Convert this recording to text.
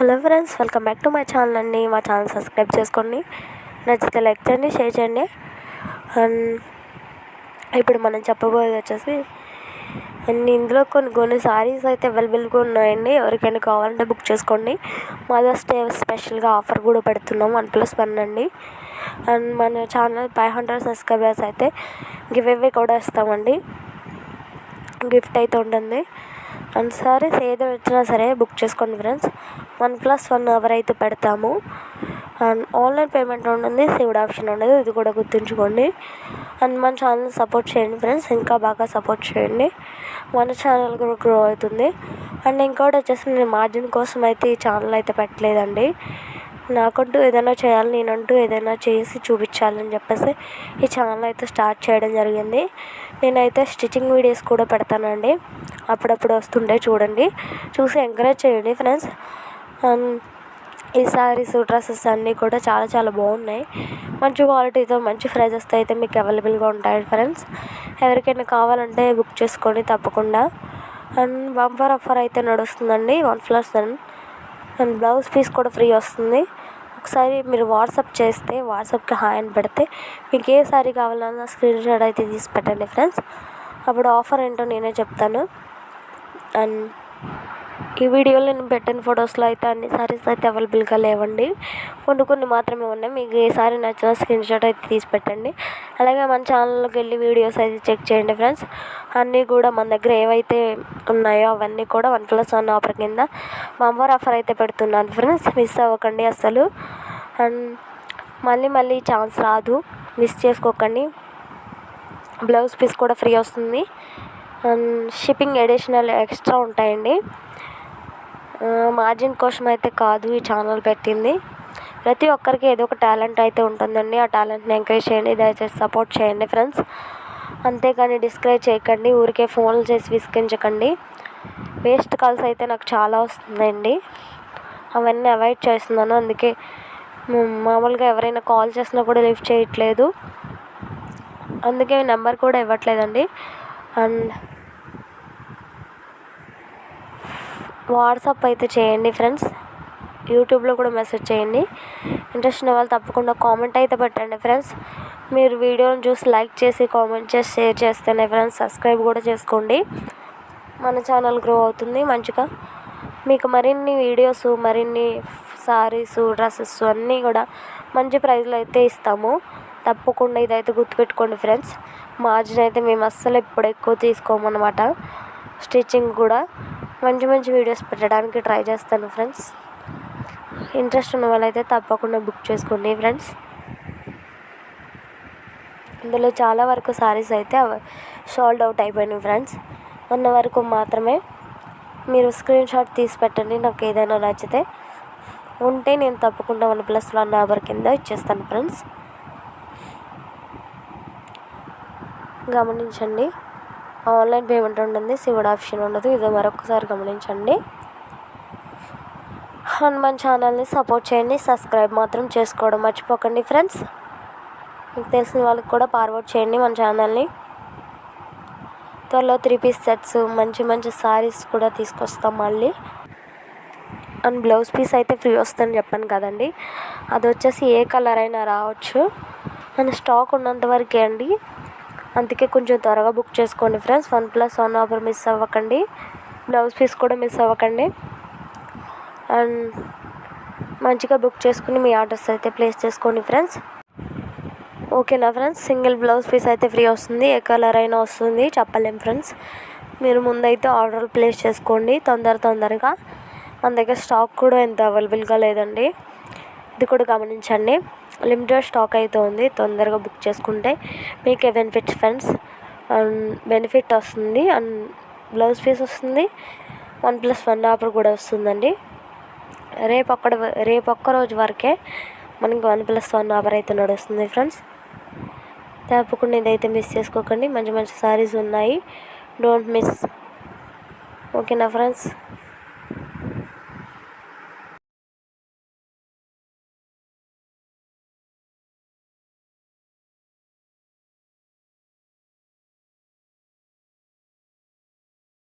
Hello friends welcome back to my channel అండి. మా channel subscribe చేసుకోండి. నచ్చితే లైక్ చేయండి షేర్ చేయండి. అండ్ ఇప్పుడు మనం చెప్పబోయేది వచ్చేసి అండ్ ఇందులో కొన్ని కొన్ని సారీస్ అయితే అవైలబుల్గా ఉన్నాయండి. ఎవరికైనా కావాలంటే బుక్ చేసుకోండి. మదర్స్ డే స్పెషల్గా ఆఫర్ కూడా పెడుతున్నాం. వన్ ప్లస్ వన్ అండి. అండ్ మన ఛానల్ ఫైవ్ హండ్రెడ్ సబ్స్క్రైబర్స్ అయితే గివ్ అవే కూడా ఇస్తామండి. గిఫ్ట్ అయితే ఉంటుంది. అండ్ సారీస్ ఏది వచ్చినా సరే బుక్ చేసుకోండి friends one plus one offer అయితే పెడతాము. అండ్ ఆన్లైన్ పేమెంట్ ఉంటుంది సేవ్డ్ ఆప్షన్ ఉండదు ఇది కూడా గుర్తుంచుకోండి. అండ్ మన ఛానల్ సపోర్ట్ చేయండి ఫ్రెండ్స్ ఇంకా బాగా సపోర్ట్ చేయండి. మన ఛానల్ కూడా గ్రో అవుతుంది. అండ్ ఇంకోటి వచ్చేసి నేను మార్జిన్ కోసం అయితే ఈ ఛానల్ అయితే పెట్టలేదండి. నాకంటూ ఏదైనా చేయాలి నేనంటూ ఏదైనా చేసి చూపించాలని చెప్పేసి ఈ ఛానల్ అయితే స్టార్ట్ చేయడం జరిగింది. నేనైతే స్టిచ్చింగ్ వీడియోస్ కూడా పెడతానండి. అప్పుడప్పుడు వస్తుంటే చూడండి. చూసి ఎంకరేజ్ చేయండి ఫ్రెండ్స్ um, ఈ సారీస్ డ్రెస్సెస్ అన్నీ కూడా చాలా చాలా బాగున్నాయి. మంచి క్వాలిటీతో మంచి ప్రైజెస్తో అయితే మీకు అవైలబుల్గా ఉంటాయి ఫ్రెండ్స్ ఎవరికైనా కావాలంటే బుక్ చేసుకోండి తప్పకుండా. అండ్ బంపర్ ఆఫర్ అయితే నడుస్తుందండి. One plus one and blouse piece కూడా ఫ్రీ వస్తుంది. ఒకసారి మీరు వాట్సాప్ చేస్తే వాట్సాప్కి హాయ్ అని పెడితే మీకు ఏ సారీ కావాలన్నా స్క్రీన్ షాట్ అయితే తీసి పెట్టండి ఫ్రెండ్స్ అప్పుడు ఆఫర్ ఏంటో నేనే చెప్తాను. అండ్ ఈ వీడియోలో నేను పెట్టిన ఫొటోస్లో అయితే అన్ని సారీస్ అయితే అవైలబుల్గా లేవండి. కొన్ని కొన్ని మాత్రమే ఉన్నాయి. మీకు ఏ సారీ నచ్చిన స్క్రీన్ షాట్ అయితే తీసి పెట్టండి. అలాగే మన ఛానల్లోకి వెళ్ళి వీడియోస్ అయితే చెక్ చేయండి ఫ్రెండ్స్. అన్నీ కూడా మన దగ్గర ఏవైతే ఉన్నాయో అవన్నీ కూడా వన్ ప్లస్ వన్ ఆఫర్ కింద బంపర్ ఆఫర్ అయితే పెడుతున్నాను ఫ్రెండ్స్. మిస్ అవ్వకండి అసలు అండ్ మళ్ళీ మళ్ళీ ఛాన్స్ రాదు. మిస్ చేసుకోకండి. బ్లౌజ్ పీస్ కూడా ఫ్రీ వస్తుంది. అండ్ షిప్పింగ్ అడిషనల్ ఎక్స్ట్రా ఉంటాయండి. మార్జిన్ కోసం అయితే కాదు ఈ ఛానల్ పెట్టింది. ప్రతి ఒక్కరికి ఏదో ఒక టాలెంట్ అయితే ఉంటుందండి. ఆ టాలెంట్ని ఎంకరేజ్ చేయండి దయచేసి సపోర్ట్ చేయండి ఫ్రెండ్స్. అంతేకాని డిస్కరేజ్ చేయకండి ఊరికే ఫోన్లు చేసి విసిగించకండి. వేస్ట్ కాల్స్ అయితే నాకు చాలా వస్తుందండి. అవన్నీ అవాయిడ్ చేస్తున్నాను. అందుకే మామూలుగా ఎవరైనా కాల్ చేసినా కూడా లిఫ్ట్ చేయట్లేదు. అందుకే నెంబర్ కూడా ఇవ్వట్లేదండి. అండ్ వాట్సాప్ అయితే చేయండి ఫ్రెండ్స్. యూట్యూబ్లో కూడా మెసేజ్ చేయండి. ఇంట్రెస్ట్ ఉన్న వాళ్ళు తప్పకుండా కామెంట్ అయితే పెట్టండి ఫ్రెండ్స్. మీరు వీడియోని చూసి లైక్ చేసి కామెంట్ చేసి షేర్ చేస్తేనే ఫ్రెండ్స్ సబ్స్క్రైబ్ కూడా చేసుకోండి. మన ఛానల్ గ్రో అవుతుంది మంచిగా. మీకు మరిన్ని వీడియోస్ మరిన్ని సారీస్ డ్రెస్సెస్ అన్నీ కూడా మంచి ప్రైజ్లో అయితే ఇస్తాము. తప్పకుండా ఇదైతే గుర్తుపెట్టుకోండి ఫ్రెండ్స్. మార్జిన్ అయితే మేము అస్సలు ఎప్పుడు ఎక్కువ తీసుకోమన్నమాట. స్టిచ్చింగ్ కూడా. మంచి మంచి వీడియోస్ పెట్టడానికి ట్రై చేస్తాను ఫ్రెండ్స్. ఇంట్రెస్ట్ ఉన్న వాళ్ళైతే తప్పకుండా బుక్ చేసుకోండి ఫ్రెండ్స్. ఇందులో చాలా వరకు సారీస్ అయితే సోల్డ్ అవుట్ అయిపోయినాయి ఫ్రెండ్స్. ఉన్న వరకు మాత్రమే మీరు స్క్రీన్ షాట్ తీసి పెట్టండి నాకు ఏదైనా నచ్చితే. ఉంటే నేను తప్పకుండా వన్ ప్లస్ వన్ నెంబర్ కింద ఇచ్చేస్తాను ఫ్రెండ్స్. గమనించండి. ఆన్లైన్ పేమెంట్ ఉంటుంది సివిడ్ ఆప్షన్ ఉండదు. ఇది మరొకసారి గమనించండి. హనుమాన్ ఛానల్ని సపోర్ట్ చేయండి సబ్స్క్రైబ్ మాత్రం చేసుకోవడం మర్చిపోకండి ఫ్రెండ్స్. మీకు తెలిసిన వాళ్ళకి కూడా ఫార్వర్డ్ చేయండి మన ఛానల్ని. త్వరలో త్రీ పీస్ సెట్స్ మంచి మంచి సారీస్ కూడా తీసుకొస్తాం మళ్ళీ. అండ్ బ్లౌజ్ పీస్ అయితే ఫ్రీ వస్తుందని చెప్పాను కదండి. అది వచ్చేసి ఏ కలర్ అయినా రావచ్చు. అండ్ స్టాక్ ఉన్నంత వరకే అండి. అందుకే కొంచెం త్వరగా బుక్ చేసుకోండి friends. One plus one offer miss అవ్వకండి. బ్లౌజ్ పీస్ కూడా మిస్ అవ్వకండి. అండ్ మంచిగా బుక్ చేసుకుని మీ ఆర్డర్స్ అయితే ప్లేస్ చేసుకోండి ఫ్రెండ్స్. ఓకేనా ఫ్రెండ్స్? సింగిల్ బ్లౌజ్ పీస్ అయితే ఫ్రీ వస్తుంది. ఏ కలర్ అయినా వస్తుంది. చెప్పలేం ఫ్రెండ్స్. మీరు ముందైతే ఆర్డర్ ప్లేస్ చేసుకోండి తొందర తొందరగా. మన దగ్గర స్టాక్ కూడా ఎంత అవైలబుల్గా లేదండి. ఇది కూడా గమనించండి. లిమిటెడ్ స్టాక్ అయితే ఉంది తొందరగా బుక్ చేసుకుంటే. మీకే బెనిఫిట్స్ ఫ్రెండ్స్ అండ్ బెనిఫిట్ వస్తుంది అండ్ బ్లౌజ్ పీస్ వస్తుంది వన్ ప్లస్ వన్ ఆఫర్ కూడా వస్తుందండి. రేపు ఒక్కడ రేపు ఒక్క రోజు వరకే మనకి వన్ ప్లస్ వన్ ఆఫర్ అయితే నడుస్తుంది ఫ్రెండ్స్ తప్పకుండా ఇదైతే మిస్ చేసుకోకండి. మంచి మంచి సారీస్ ఉన్నాయి. డోంట్ మిస్ ఓకేనా ఫ్రెండ్స్